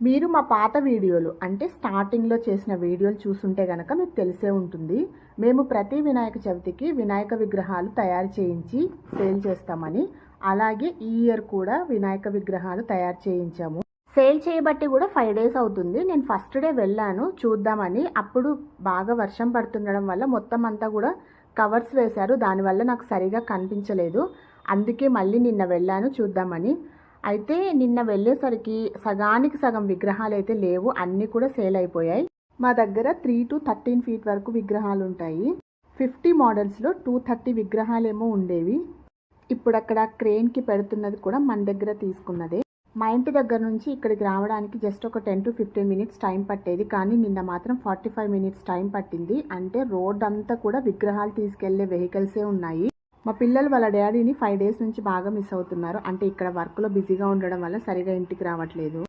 మీరు మా పాత వీడియోలు అంటే స్టార్టింగ్లో చేసిన వీడియోలు చూసుంటే గనక మీకు తెలిసే ఉంటుంది. మేము ప్రతి వినాయక చవితికి వినాయక విగ్రహాలు తయారు చేయించి సేల్ చేస్తామని అలాగే ఈ ఇయర్ కూడా వినాయక విగ్రహాలు తయారు చేయించాము. సేల్ చేయబట్టి కూడా ఫైవ్ డేస్ అవుతుంది. నేను ఫస్ట్ డే వెళ్ళాను చూద్దామని. అప్పుడు బాగా వర్షం పడుతుండడం వల్ల మొత్తం అంతా కూడా కవర్స్ వేశారు. దానివల్ల నాకు సరిగా కనిపించలేదు. అందుకే మళ్ళీ నిన్న వెళ్ళాను చూద్దామని. అయితే నిన్న వెళ్ళేసరికి సగానికి సగం విగ్రహాలు అయితే లేవు అన్నీ కూడా సేల్ అయిపోయాయి. మా దగ్గర త్రీ టు థర్టీన్ ఫీట్ వరకు విగ్రహాలు ఉంటాయి. ఫిఫ్టీ మోడల్స్లో టూ థర్టీ విగ్రహాలేమో ఉండేవి. ఇప్పుడు అక్కడ క్రేన్కి పెడుతున్నది కూడా మన దగ్గర తీసుకున్నదే. మా ఇంటి దగ్గర నుంచి ఇక్కడికి రావడానికి జస్ట్ ఒక ten to fifteen minutes time పట్టేది. కానీ నిన్న మాత్రం ఫార్టీ ఫైవ్ మినిట్స్ టైం పట్టింది. అంటే రోడ్ అంతా కూడా విగ్రహాలు తీసుకెళ్ళే వెహికల్సే ఉన్నాయి. మా పిల్లలు వాళ్ళ డాడీని ఫైవ్ డేస్ నుంచి బాగా మిస్ అవుతున్నారు. అంటే ఇక్కడ వర్క్లో బిజీగా ఉండడం వల్ల సరిగా ఇంటికి రావట్లేదు.